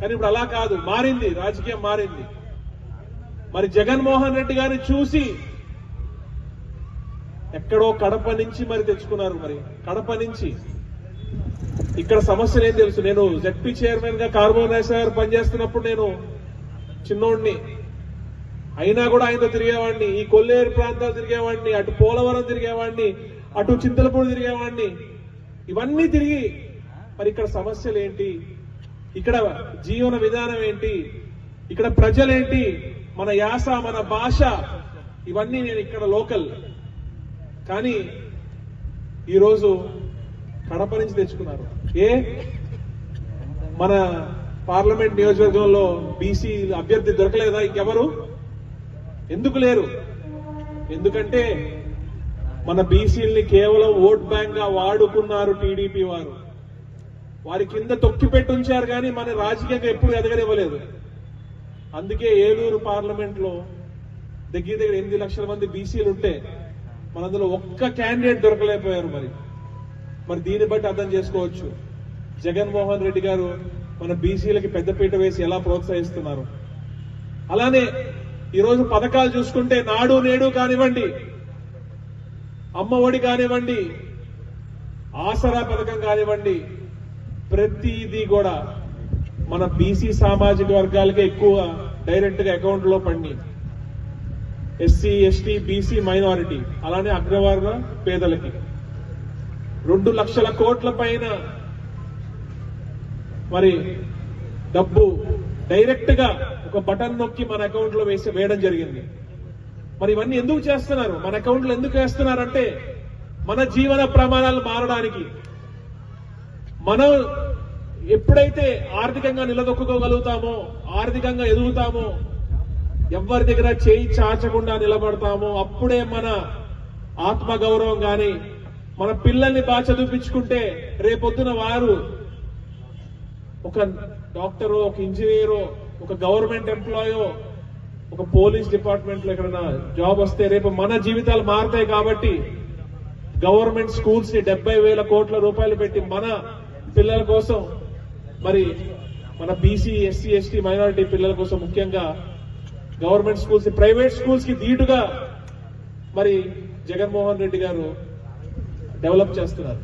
కానీ ఇప్పుడు అలా కాదు మారింది రాజకీయం మారింది. మరి జగన్మోహన్ రెడ్డి గారిని చూసి ఎక్కడో కడప నుంచి మరి తెచ్చుకున్నారు మరి. కడప నుంచి. ఇక్కడ సమస్యలు ఏం తెలుసు? నేను జడ్పీ చైర్మన్గా కార్బోన్ గారు పనిచేస్తున్నప్పుడు నేను చిన్నోడిని. అయినా కూడా ఆయనతో తిరిగేవాడిని. ఈ కొల్లేరు ప్రాంతాలు తిరిగేవాడిని అటు పోలవరం తిరిగేవాడిని అటు చింతలపూడి తిరిగేవాడిని. ఇవన్నీ తిరిగి మరి ఇక్కడ సమస్యలు ఏంటి? ఇక్కడ జీవన విధానం ఏంటి? ఇక్కడ ప్రజలేంటి? మన యాస మన భాష ఇవన్నీ నేను ఇక్కడ లోకల్. కానీ ఈరోజు కడప నుంచి తెచ్చుకున్నారు. ఏ? మన పార్లమెంట్ నియోజకవర్గంలో బీసీ అభ్యర్థి దొరకలేదా ఇంకెవరు? ఎందుకు లేరు? ఎందుకంటే మన బీసీల్ని కేవలం ఓట్ బ్యాంక్గా వాడుకున్నారు టీడీపీ వారు. వారి కింద తొక్కిపెట్టి ఉంచారు కానీ మన రాజకీయంగా ఎప్పుడు ఎదగనివ్వలేదు. అందుకే ఏలూరు పార్లమెంట్లో దగ్గర దగ్గర ఎనిమిది లక్షల మంది బీసీలు ఉంటే మన అందులో ఒక్క క్యాండిడేట్ దొరకలేకపోయారు మరి. మరి దీన్ని బట్టి అర్థం చేసుకోవచ్చు. జగన్మోహన్ రెడ్డి గారు మన బీసీలకి పెద్దపీట వేసి ఎలా ప్రోత్సహిస్తున్నారు. అలానే ఈరోజు పథకాలు చూసుకుంటే నాడు నేడు కానివ్వండి అమ్మ ఒడి కానివ్వండి ఆసరా పథకం కానివ్వండి ప్రతిదీ కూడా మన బీసీ సామాజిక వర్గాలకే ఎక్కువ డైరెక్ట్గా అకౌంట్లో పడి ఎస్సీ ఎస్టీ బీసీ మైనారిటీ అలానే అగ్రవర్ణ పేదలకి. రెండు లక్షల కోట్ల పైన మరి డబ్బు డైరెక్ట్గా ఒక బటన్ నొక్కి మన అకౌంట్లో వేసి వేయడం జరిగింది. మరి ఇవన్నీ ఎందుకు చేస్తున్నారు? మన అకౌంట్లో ఎందుకు వేస్తున్నారంటే మన జీవన ప్రమాణాలు మారడానికి. మనం ఎప్పుడైతే ఆర్థికంగా నిలదొక్కుకోగలుగుతామో ఆర్థికంగా ఎదుగుతామో ఎవరి దగ్గర చేయి చాచకుండా నిలబడతామో అప్పుడే మన ఆత్మ గౌరవం గాని మన పిల్లల్ని బాగా చదివించుకుంటే రేపొద్దున వారు ఒక డాక్టరో ఒక ఇంజనీరో ఒక గవర్నమెంట్ ఎంప్లాయో ఒక పోలీస్ డిపార్ట్మెంట్లో ఎక్కడైనా జాబ్ వస్తే రేపు మన జీవితాలు మారుతాయి కాబట్టి గవర్నమెంట్ స్కూల్స్ని డెబ్బై వేల కోట్ల రూపాయలు పెట్టి మన పిల్లల కోసం మరి మన బీసీ ఎస్సీ ఎస్టీ మైనారిటీ పిల్లల కోసం ముఖ్యంగా గవర్నమెంట్ స్కూల్స్ ప్రైవేట్ స్కూల్స్కి ధీటుగా మరి జగన్మోహన్ రెడ్డి గారు డెవలప్ చేస్తున్నారు.